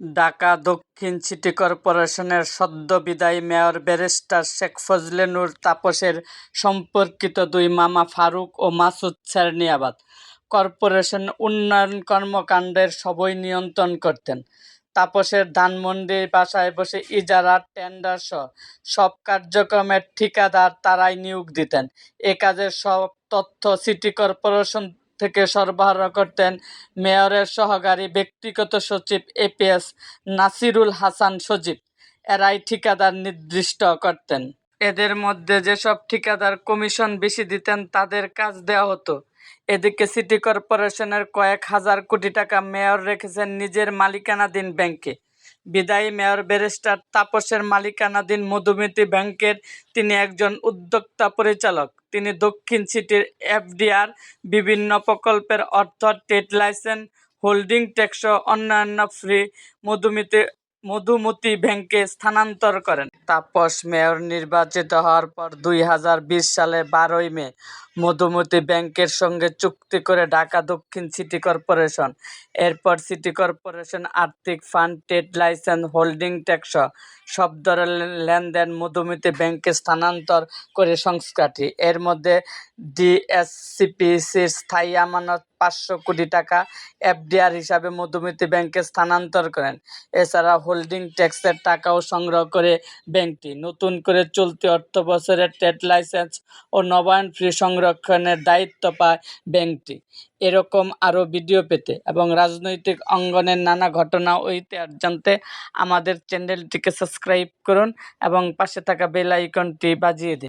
ঢাকা দক্ষিণ সিটি করপোরেশনের সদ্য বিদায়ী মেয়র ব্যারিস্টার শেখ ফজলে নূর তাপসের সম্পর্কিত দুই মামা ফারুক ও মাসুদ সেরনিয়াবাত কর্পোরেশন উন্নয়ন কর্মকাণ্ডের সবই নিয়ন্ত্রণ করতেন। তাপসের ধানমন্ডি বাসায় বসে ইজারা টেন্ডারসহ সব কার্যক্রমের ঠিকাদার তারাই নিয়োগ দিতেন। এ কাজের সব তথ্য সিটি কর্পোরেশন থেকে সরবরাহ করতেন মেয়রের সহকারী ব্যক্তিগত সচিব এপিএস নাসিরুল হাসান সজীব। এরাই ঠিকাদার নির্দিষ্ট করতেন। এদের মধ্যে যেসব ঠিকাদার কমিশন বেশি দিতেন, তাদের কাজ দেওয়া হতো। এদিকে সিটি কর্পোরেশনের কয়েক হাজার কোটি টাকা মেয়র রেখেছেন নিজের মালিকানাধীন ব্যাংকে। বিদায়ী মেয়র ব্যারিস্টার তাপসের মালিকানাধীন মধুমিতি ব্যাংকের তিনি একজন উদ্যোক্তা পরিচালক। তিনি দক্ষিণ সিটির এফডিআর বিভিন্ন প্রকল্পের অর্থ, ট্রেড লাইসেন্স, হোল্ডিং ট্যাক্স অন্যান্য ফ্রি মধুমিতি, মধুমতি ব্যাংকে স্থানান্তর করেন। তাপস মেয়র নির্বাচিত হওয়ার পর দুই হাজার বিশ সালে বারোই মে মধুমতি ব্যাংকের সঙ্গে চুক্তি করে ঢাকা দক্ষিণ সিটি কর্পোরেশন, এরপর সিটি কর্পোরেশন আর্থিক fund, trade licence, holding tax সব ধরনের লেনদেন মধুমতি ব্যাংকে স্থানান্তর করে সংস্থাটি এর মধ্যে ডিএসসিপিসির স্থায়ী আমানত পাঁচশো কোটি টাকা এফডিআর হিসাবে মধুমতি ব্যাংকে স্থানান্তর করেন। এছাড়া হোল্ডিং ট্যাক্সের টাকাও সংগ্রহ করে ব্যাংকটি নতুন করে চলতি অর্থ বছরের ট্রেড লাইসেন্স ও নবায়ন ফ্রি সংরক্ষণের দায়িত্ব পায় ব্যাংকটি। এরকম আরও ভিডিও পেতে এবং রাজনৈতিক অঙ্গনের নানা ঘটনা ও ইতিহাস জানতে আমাদের চ্যানেলটিকে সাবস্ক্রাইব করুন এবং পাশে থাকা বেল আইকনটি বাজিয়ে দিন।